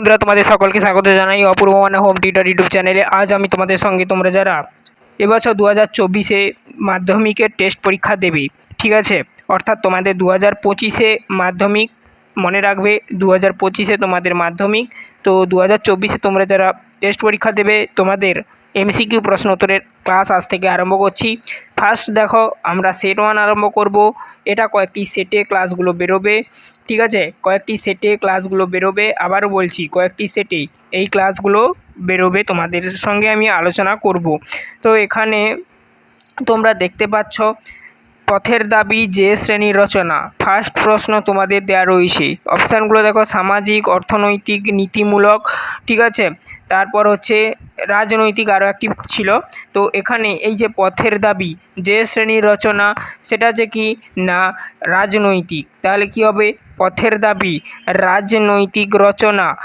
বন্ধুরা, তোমাদের সকলকে স্বাগত জানাই অপূর্ব মানে হোম টিউটার ইউটিউব চ্যানেলে। আজ আমি তোমাদের সঙ্গে তোমরা যারা এবছর দু হাজার চব্বিশে মাধ্যমিকের টেস্ট পরীক্ষা দেবে, ঠিক আছে? অর্থাৎ তোমাদের দু হাজার পঁচিশে মাধ্যমিক মনে রাখবে দু হাজার পঁচিশে তোমাদের মাধ্যমিক। তো দু হাজার চব্বিশে তোমরা যারা টেস্ট পরীক্ষা দেবে, তোমাদের এমসিকিউ প্রশ্ন উত্তরের ক্লাস আজ থেকে আরম্ভ করছি। ফার্স্ট দেখো, আমরা সেট ওয়ান আরম্ভ করব। এটা কয়েকটি সেটে ক্লাসগুলো বেরোবে, ঠিক আছে? কয়েকটি সেটে ক্লাসগুলো বেরোবে। আবারও বলছি, কয়েকটি সেটে এই ক্লাসগুলো বেরোবে তোমাদের সঙ্গে আমি আলোচনা করব। তো এখানে তোমরা দেখতে পাচ্ছ, পথের দাবি যে শ্রেণির রচনা। ফার্স্ট প্রশ্ন তোমাদের দেওয়া রয়েছে। অপশানগুলো দেখো, সামাজিক, অর্থনৈতিক, নীতিমূলক, ঠিক আছে? তারপর হচ্ছে রাজনৈতিক আরও একটি ছিল। তো এখানে এই যে পথের দাবি, যে শ্রেণির রচনা, সেটা যে কি? না, রাজনৈতিক। তাহলে কি হবে? পথের দাবি, রাজনৈতিক রচনা।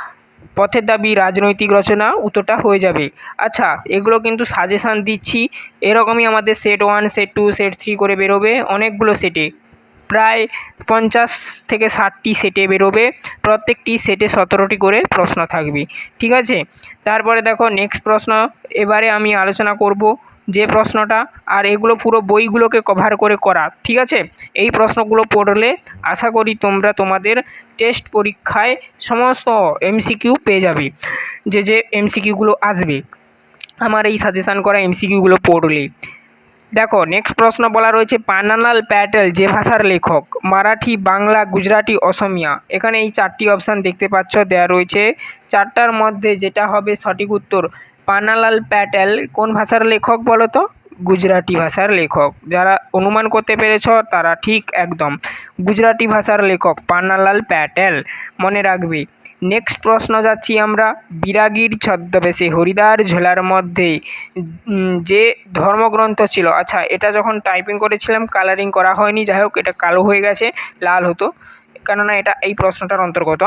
পথের দাবি, রাজনৈতিক রচনা, উত্তরটা হয়ে যাবে। আচ্ছা এগুলো কিন্তু সাজেশান দিচ্ছি। এরকমই আমাদের set one set two set three করে বেরোবে। অনেকগুলো সেটে প্রায় পঞ্চাশ থেকে ষাটটি সেটে বেরোবে। প্রত্যেকটি সেটে সতেরোটি করে প্রশ্ন থাকবে। ঠিক আছে? তারপরে দেখো নেক্সট প্রশ্ন। এবারে আমি আলোচনা করব যে প্রশ্নটা আর এগুলো পুরো বইগুলোকে কভার করে করা। ঠিক আছে? এই প্রশ্নগুলো পড়লে আশা করি তোমরা তোমাদের টেস্ট পরীক্ষায় সমস্ত এমসিকিউ পেয়ে যাবে। যে যে এমসিকিউগুলো আসবে। আমার এই সাজেশান করা এমসিকিউগুলো পড়লে। দেখো নেক্সট প্রশ্ন বলা রয়েছে পান্নালাল প্যাটেল, যে ভাষার লেখক, মারাঠি, বাংলা, গুজরাটি, অসমিয়া। এখানে এই চারটি অপশান দেখতে পাচ্ছ দেওয়া রয়েছে। চারটার মধ্যে যেটা হবে সঠিক উত্তর পান্নালাল প্যাটেল, কোন ভাষার লেখক বলো তো? গুজরাটি ভাষার লেখক। যারা অনুমান করতে পেরেছ, তারা ঠিক একদম। গুজরাটি ভাষার লেখক পান্নালাল প্যাটেল। মনে রাখবে। নেক্সট প্রশ্ন যাচ্ছি আমরা। বিরাগীর ছদ্মবেশে হরিদার ঝোলার মধ্যে যে ধর্মগ্রন্থ ছিল। আচ্ছা এটা যখন টাইপিং করেছিলাম কালারিং করা হয়নি। যাই হোক, এটা কালো হয়ে গেছে, লাল হতো। কেননা এটা এই প্রশ্নটার অন্তর্গত।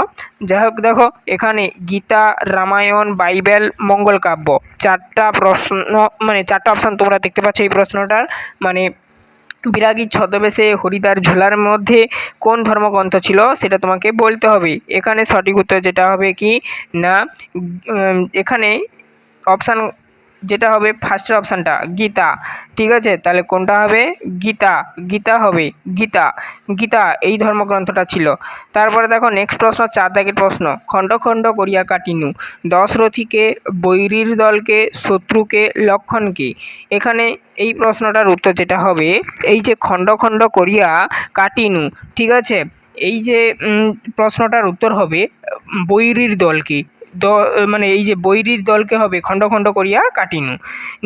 যাই হোক, দেখো, এখানে গীতা, রামায়ণ, বাইবেল, মঙ্গল কাব্য। চারটা প্রশ্ন মানে চারটা অপশান তোমরা দেখতে পাচ্ছ এই প্রশ্নটার। মানে বিরাগীর ছদ্মবেশে হরিদার ঝোলার মধ্যে কোন ধর্মগ্রন্থ ছিল সেটা তোমাকে বলতে হবে। এখানে সঠিক উত্তর যেটা হবে কি না এখানে অপশান যেটা হবে ফার্স্টের অপশানটা গীতা। ঠিক আছে? তাহলে কোনটা হবে? গীতা। গীতা হবে, গীতা। গীতা এই ধর্মগ্রন্থটা ছিল। তারপরে দেখো নেক্সট প্রশ্ন চার দাগের প্রশ্ন। খণ্ড খণ্ড করিয়া কাটিনু। দশরথীকে বৈরীর দলকে, শত্রুকে, লক্ষণকে। এখানে এই প্রশ্নটার উত্তর যেটা হবে, এই যে খণ্ড খণ্ড করিয়া কাটিনু, ঠিক আছে? এই যে প্রশ্নটার উত্তর হবে, বৈরীর দলকে। দ মানে এই যে বৈরীর দলকে হবে খণ্ড খণ্ড করিয়া কাটিনু।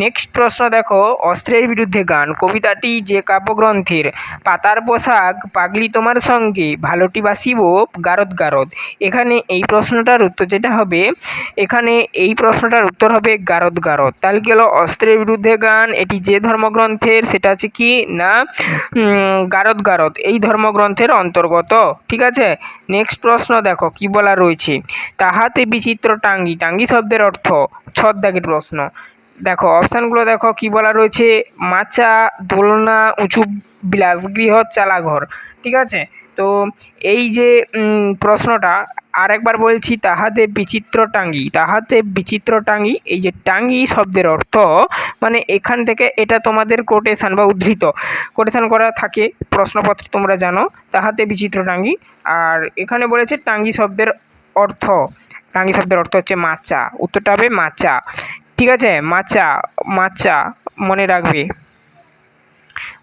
নেক্সট প্রশ্ন দেখো, অস্ত্রের বিরুদ্ধে গান। কবিতাটি যে কাব্যগ্রন্থের, পাতার পোশাক, পাগলি তোমার সঙ্গে, ভালোটি বাসিব, গারদ গারদ। এখানে এই প্রশ্নটার উত্তর যেটা হবে, এখানে এই প্রশ্নটার উত্তর হবে, গারদ গারদ। তাহলে হলো? অস্ত্রের বিরুদ্ধে গান, এটি যে ধর্মগ্রন্থের, সেটা হচ্ছে কি? না গারদ গারদ, এই ধর্মগ্রন্থের অন্তর্গত। ঠিক আছে? নেক্সট প্রশ্ন দেখো, কি বলা রয়েছে? তাহাতে বিচিত্র টাঙ্গি টাঙ্গি শব্দের অর্থ ছদ্দাগের প্রশ্ন। দেখো, অপশানগুলো দেখো, কি বলা রয়েছে? মাচা, দোলনা, উঁচু বিলাসগৃহ, চালাঘর, ঠিক আছে? তো এই যে প্রশ্নটা, আরেকবার বলছি, তাহাতে বিচিত্র টাঙ্গি, তাহাতে বিচিত্র টাঙ্গি, এই যে টাঙ্গি শব্দের অর্থ মানে এখান থেকে এটা তোমাদের কোটেশান বা উদ্ধৃত। কোটেশান করা থাকে, প্রশ্নপত্রে তোমরা জানো, তাহাতে বিচিত্র টাঙ্গি, আর এখানে বলেছে টাঙ্গি শব্দের অর্থ। টাঙ্গি শব্দের অর্থ হচ্ছে মাচা। উত্তরটা হবে মাচা। ঠিক আছে? মাচা মাচা, মনে রাখবে।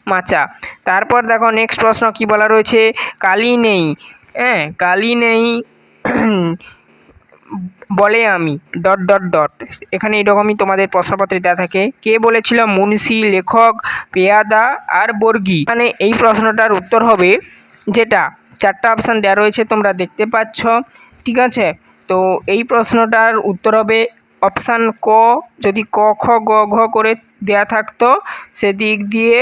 মাচা। তারপর দেখো নেক্সট প্রশ্ন কি বলা রয়েছে? কালি নেই। হ্যাঁ কালি নেই। বলে আমি, ডট ডট ডট। এখানে এরকমই তোমাদের প্রশ্নপত্রে দেওয়া থাকে। কে বলেছিল মুন্সি, লেখক, পেয়াদা আর বর্গী? মানে এই প্রশ্নটার উত্তর হবে যেটা, চারটা অপশান দেওয়া রয়েছে তোমরা দেখতে পাচ্ছ। ঠিক আছে? তো এই প্রশ্নটার উত্তর হবে অপশান ক। যদি ক, খ, গ, ঘ করে দেয়া থাকতো, সেদিক দিয়ে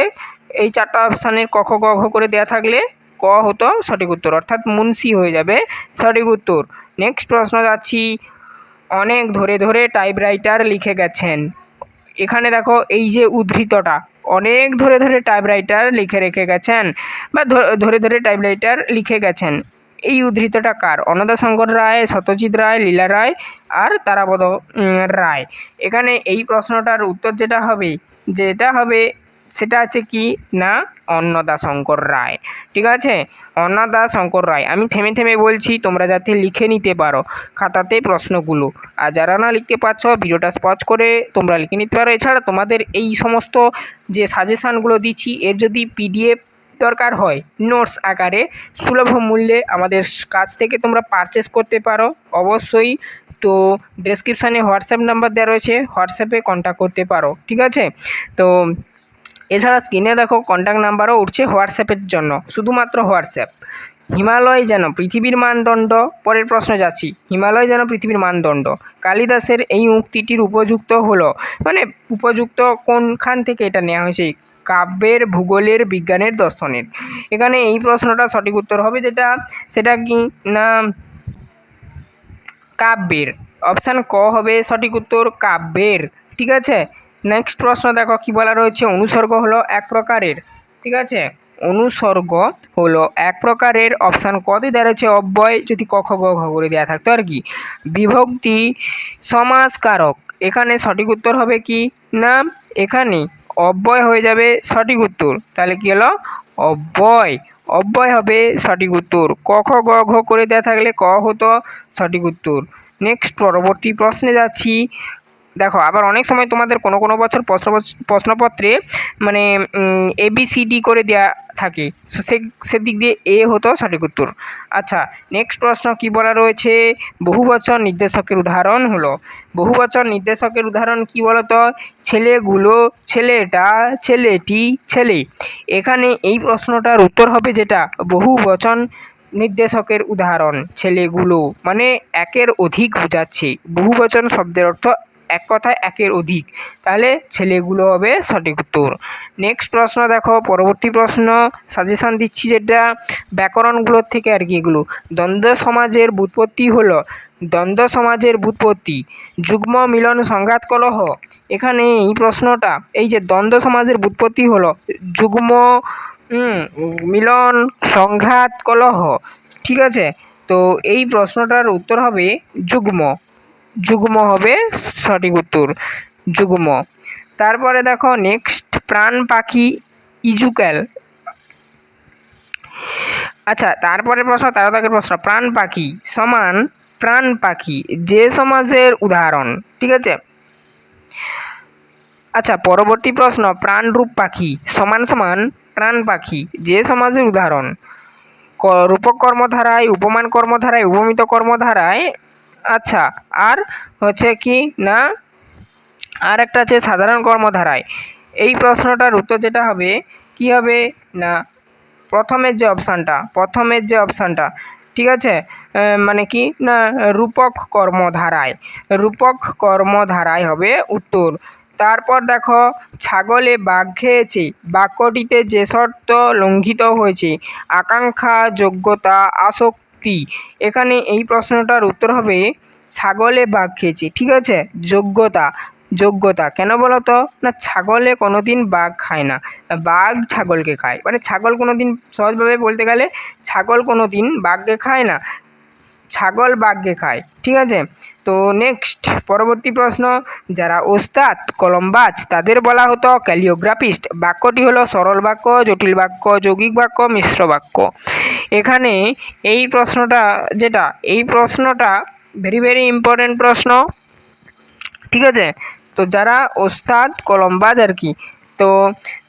এই চারটা অপশানের ক, খ, গ, ঘ করে দেয়া থাকলে ক হতো সঠিক উত্তর। অর্থাৎ মুন্সি হয়ে যাবে সঠিক উত্তর। নেক্সট প্রশ্ন যাচ্ছি। অনেক ধরে ধরে টাইপরাইটার লিখে গেছেন। এখানে দেখো এই যে উদ্ধৃতটা, অনেক ধরে ধরে টাইপরাইটার লিখে রেখে গেছেন বা ধরে ধরে টাইপরাইটার লিখে গেছেন। এই উদ্ধৃতটা কার? অন্নদাশঙ্কর রায়, সত্যজিৎ রায়, লীলা রায় আর তারাপদ রায়। এখানে এই প্রশ্নটার উত্তর যেটা হবে যেটা হবে সেটা আছে কি? না, অন্নদা শঙ্কর রায়। ঠিক আছে? অন্নদা শঙ্কর রায়। আমি থেমে থেমে বলছি, তোমরা যাতে লিখে নিতে পারো খাতাতে প্রশ্নগুলো। আর যারা না লিখতে পারছ, ভিডিওটা স্পজ করে তোমরা লিখে নিতে পারো। এছাড়া তোমাদের এই সমস্ত যে সাজেশানগুলো দিচ্ছি, এর যদি পিডিএফ দরকার হয়। নোটস আকারে সুলভ মূল্যে আমাদের কাছ থেকে তোমরা পারচেস করতে পারো। অবশ্যই তো ডেসক্রিপশানে হোয়াটসঅ্যাপ নাম্বার দেওয়া রয়েছে, হোয়াটসঅ্যাপে কন্ট্যাক্ট করতে পারো, ঠিক আছে? তো এছাড়া স্ক্রিনে দেখো কন্ট্যাক্ট নাম্বারও উঠছে হোয়াটসঅ্যাপের জন্য, শুধুমাত্র হোয়াটসঅ্যাপ। হিমালয় যেন পৃথিবীর মানদণ্ড, পরের প্রশ্ন যাচ্ছি, হিমালয় যেন পৃথিবীর মানদণ্ড। কালিদাসের এই উক্তিটির উপযুক্ত হলো মানে উপযুক্ত কোনখান থেকে এটা নেওয়া হয়েছে? কাব্যের, ভূগোলের, বিজ্ঞানের দর্শনের। এখানে এই প্রশ্নটা সঠিক উত্তর হবে যেটা, সেটা কি না? কাব্যের। অপশান ক হবে সঠিক উত্তর, কাব্যের। ঠিক আছে? নেক্সট প্রশ্ন দেখো, কি বলা রয়েছে? অনুসর্গ হলো এক প্রকারের। ঠিক আছে? অনুসর্গ হলো এক প্রকারের। অপশান কতে দাঁড়াচ্ছে অব্যয়, যদি ক খ গ ঘ করে দেওয়া থাকতো আর কি। বিভক্তি সমাজকারক। এখানে সঠিক উত্তর হবে কি? না, এখানে অব্যয় হয়ে যাবে সঠিক উত্তর। তাহলে কী হলো? অব্যয়। অব্যয় হবে সঠিক উত্তর। ক, খ, গ, ঘ করে দেওয়া থাকলে ক হতো সঠিক উত্তর। নেক্সট পরবর্তী প্রশ্নে যাচ্ছি। দেখো, আবার অনেক সময় তোমাদের কোনো কোনো বছর প্রশ্ন প্রশ্নপত্রে মানে এবিসিডি করে দেওয়া থাকে। সে সেদিক দিয়ে এ হতো সঠিক উত্তর। আচ্ছা নেক্সট প্রশ্ন কি বলা রয়েছে? বহুবচন নির্দেশকের উদাহরণ হলো। বহুবচন নির্দেশকের উদাহরণ কি বলতো? ছেলেগুলো, ছেলেটা, ছেলেটি, ছেলে। এখানে এই প্রশ্নটার উত্তর হবে যেটা? বহুবচন নির্দেশকের উদাহরণ, ছেলেগুলো। মানে একের অধিক বোঝাচ্ছে। বহুবচন শব্দের অর্থ এক কথায় একের অধিক। তাহলে ছেলেগুলো হবে সঠিক উত্তর। নেক্সট প্রশ্ন দেখো, পরবর্তী প্রশ্ন সাজেশান দিচ্ছি যেটা ব্যাকরণগুলোর থেকে আর কি এগুলো। দ্বন্দ্ব সমাজের বুৎপত্তি হলো দ্বন্দ্ব সমাজের বুৎপত্তি, যুগ্ম মিলন সংঘাত কলহ। এখানে এই প্রশ্নটা, এই যে দ্বন্দ্ব সমাজের বুৎপত্তি হলো যুগ্ম মিলন সংঘাত কলহ। ঠিক আছে? তো এই প্রশ্নটার উত্তর হবে যুগ্ম। যুগ্ম হবে সঠিক উত্তর, যুগ্ম। তারপরে দেখো নেক্সট প্রাণ পাখি ইজুক্যাল আচ্ছা তারপরে প্রশ্ন তেরো দাগের প্রশ্ন, প্রাণ পাখি সমান প্রাণ পাখি, যে সমাজের উদাহরণ, ঠিক আছে? আচ্ছা পরবর্তী প্রশ্ন, প্রাণরূপ পাখি সমান সমান প্রাণ পাখি, যে সমাজের উদাহরণ। রূপক কর্মধারায়, উপমান কর্মধারায়, উপমিত কর্মধারায় আচ্ছা আর হচ্ছে কি না? আর একটা আছে সাধারণ কর্মধারায়। এই প্রশ্নটার উত্তর যেটা হবে, কি হবে? না, প্রথমের যে অপশানটা, প্রথমের যে অপশানটা, ঠিক আছে? মানে কি? না, রূপক কর্মধারায়। রূপক কর্মধারায় হবে উত্তর। তারপর দেখো, ছাগলে বাঘ খেয়েছে, বাক্যটিতে যে শর্ত লঙ্ঘিত হয়েছে, আকাঙ্ক্ষা, যোগ্যতা, আসক্তি এখানে এই প্রশ্নটার উত্তর হবে, ছাগলে বাঘ খেয়েছে। ঠিক আছে? যোগ্যতা যোগ্যতা। কেন বলো তো? না, ছাগলে কোনো দিন বাঘ খায় না। বাঘ ছাগলকে খায়। মানে ছাগল কোনো দিন সহজভাবে বলতে গেলে, ছাগল কোনো দিন বাঘকে খায় না। ছাগল বাঘকে খায়। ঠিক আছে? তো নেক্সট পরবর্তী প্রশ্ন। যারা ওস্তাদ, কলমবাজ, তাদের বলা হতো ক্যালিওগ্রাফিস্ট। বাক্যটি হলো সরল বাক্য, জটিল বাক্য, যৌগিক বাক্য, মিশ্র বাক্য। এখানে এই প্রশ্নটা যেটা, এই প্রশ্নটা ভেরি ভেরি ইম্পর্টেন্ট প্রশ্ন। ঠিক আছে? তো যারা ওস্তাদ কলমবাজ আর কি, তো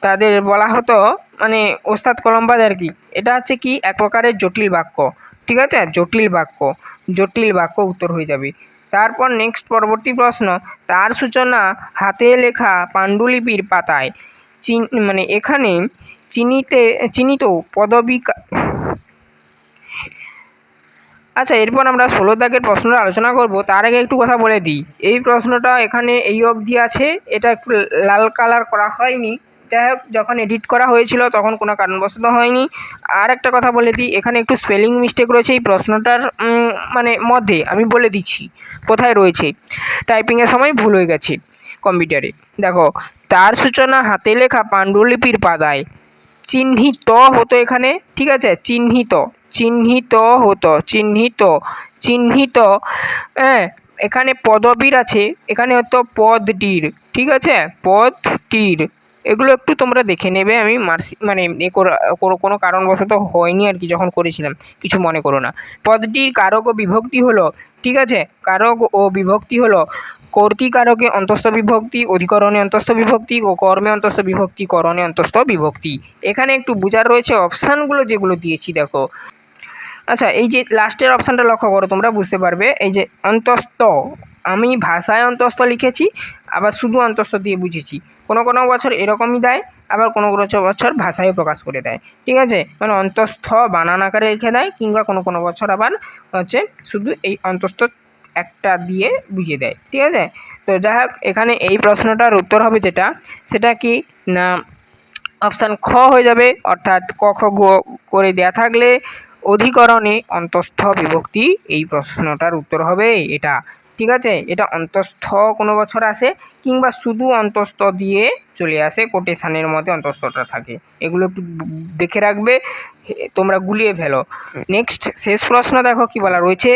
তাদের বলা হতো মানে ওস্তাদ কলমবাজ আর কি, এটা হচ্ছে কি এক প্রকারের জটিল বাক্য। ঠিক আছে? জটিল বাক্য। জটিল বাক্য উত্তর হয়ে যাবে। তারপর নেক্সট পরবর্তী প্রশ্ন, তার সূচনা হাতে লেখা পাণ্ডুলিপির পাতায়। চিন মানে এখানে চিনিতে চিনিত পদবী আচ্ছা এরপর আমরা ষোলো দাগের প্রশ্নটা আলোচনা করব। তার আগে একটু কথা বলে দিই। এই প্রশ্নটা এখানে এই অবধি আছে। এটা একটু লাল কালার করা হয়নি। যাই হোক, যখন এডিট করা হয়েছিল তখন কোনো কারণবশত হয়নি। আর একটা কথা বলে দিই, এখানে একটু স্পেলিং মিস্টেক রয়েছে এই প্রশ্নটার মানে মধ্যে। আমি বলে দিচ্ছি, কোথায় রয়েছে? টাইপিংয়ের সময় ভুল হয়ে গেছে কম্পিউটারে। দেখো, তার সূচনা হাতে লেখা পাণ্ডুলিপির পাদায় চিহ্নিত হতো এখানে, ঠিক আছে? চিহ্নিত। চিহ্নিত হতো, চিহ্নিত চিহ্নিত হ্যাঁ এখানে পদবীর আছে, এখানে হতো পদটির, ঠিক আছে? পদটির, এগুলো একটু তোমরা দেখে নেবে, আমি মার্সি মানে এ কোনো কারণবশত হয়নি আর কি যখন করেছিলাম, কিছু মনে করো না। পদটির কারক ও বিভক্তি হলো, ঠিক আছে? কারক ও বিভক্তি হলো কর্তৃকারকে অন্তস্থ বিভক্তি, অধিকরণে অন্তস্থ বিভক্তি, ও কর্মে অন্তস্থ বিভক্তি, করণে অন্তস্থ বিভক্তি। এখানে একটু বোঝার রয়েছে অপশানগুলো যেগুলো দিয়েছি, দেখো। আচ্ছা এই যে লাস্টের অপশানটা লক্ষ্য করো, তোমরা বুঝতে পারবে। এই যে অন্তস্থ, আমি ভাষায় অন্তস্থ লিখেছি, আবার শুধু অন্তস্থ দিয়ে বুঝেছি। কোনো কোনো বছর এরকমই দেয়, আবার কোনো কোনো বছর ভাষায় প্রকাশ করে দেয়। ঠিক আছে? মানে অন্তস্থ বানান আকারে লিখে দেয়, কিংবা কোনো কোনো বছর আবার হচ্ছে শুধু এই অন্তস্থ একটা দিয়ে বুঝিয়ে দেয়। ঠিক আছে? তো যাই হোক, এখানে এই প্রশ্নটার উত্তর হবে যেটা, সেটা কি? না অপশান খ হয়ে যাবে, অর্থাৎ ক খ গ করে দেয়া থাকলে অধিকরণে অন্তস্থ বিভক্তি এই প্রশ্নটার উত্তর হবে এটা। ঠিক আছে? এটা অন্তস্থ কোনো বছর আসে কিংবা শুধু অন্তস্থ দিয়ে চলে আসে কোটেশানের মধ্যে অন্তস্থটা থাকে। এগুলো একটু দেখে রাখবে তোমরা গুলিয়ে ফেলো। নেক্সট শেষ প্রশ্ন দেখো কি বলা রয়েছে?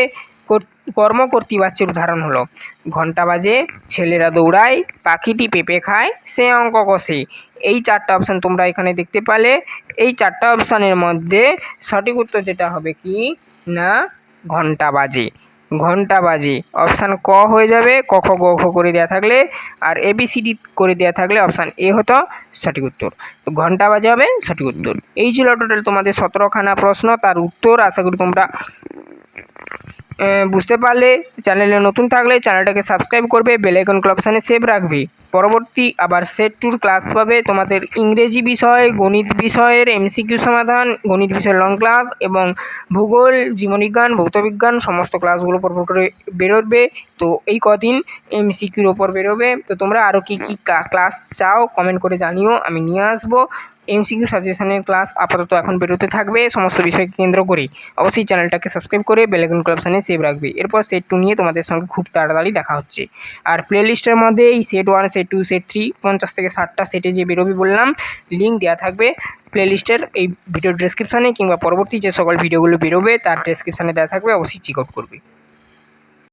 কর- কর্ম কর্তৃবাচ্যের উদাহরণ হলো। ঘণ্টা বাজে, ছেলেরা দৌড়ায়, পাখিটি পেঁপে খায়, সে অঙ্ক কষে। এই চারটা অপশান তোমরা এখানে দেখতে পালে। এই চারটা অপশানের মধ্যে সঠিক উত্তর যেটা হবে কি? না, ঘণ্টা বাজে। ঘণ্টা বাজে। অপশান ক হয়ে যাবে, ক, খ, গ, ঘ করে দেওয়া থাকলে আর এবিসিডি করে দেওয়া থাকলে অপশান এ হতো সঠিক উত্তর। ঘণ্টা বাজে হবে সঠিক উত্তর। এই ছিল টোটাল তোমাদের সতেরোখানা প্রশ্ন, তার উত্তর আশা করি তোমরা বুঝতে পারলে চ্যানেলে নতুন থাকলে চ্যানেলটাকে সাবস্ক্রাইব করবে বেলাইকন আইকন অপশানে সেভ রাখবে। পরবর্তী আবার সেট টুর ক্লাস পাবে তোমাদের ইংরেজি বিষয়, গণিত বিষয়ের এমসিকিউ সমাধান, গণিত বিষয়ের লং ক্লাস এবং ভূগোল, জীবনবিজ্ঞান, ভৌতবিজ্ঞান, সমস্ত ক্লাসগুলো পরপর করে বেরোবে। তো এই কদিন এমসিকিউর ওপর বেরোবে। তো তোমরা আরও কী কী ক্লাস চাও কমেন্ট করে জানিও আমি নিয়ে আসব। এমসিকিউ সাজেশনের ক্লাস আপাতত এখন বেরোতে থাকবে সমস্ত বিষয়কে কেন্দ্র করে অবশ্যই চ্যানেলটাকে সাবস্ক্রাইব করে বেলাইকন অপশানে সেভ রাখবে। এরপর সেট টু নিয়ে তোমাদের সঙ্গে খুব তাড়াতাড়ি দেখা হচ্ছে। আর প্লে লিস্টের মধ্যে এই set one set two set three পঞ্চাশ থেকে ষাটটা সেটে যে বেরোবে বললাম লিঙ্ক দেওয়া থাকবে প্লে লিস্টের এই ভিডিও ডেসক্রিপশানে কিংবা পরবর্তী যে সকল ভিডিওগুলো বেরোবে তার ডেসক্রিপশানে দেওয়া থাকবে অবশ্যই চেক আউট করবে।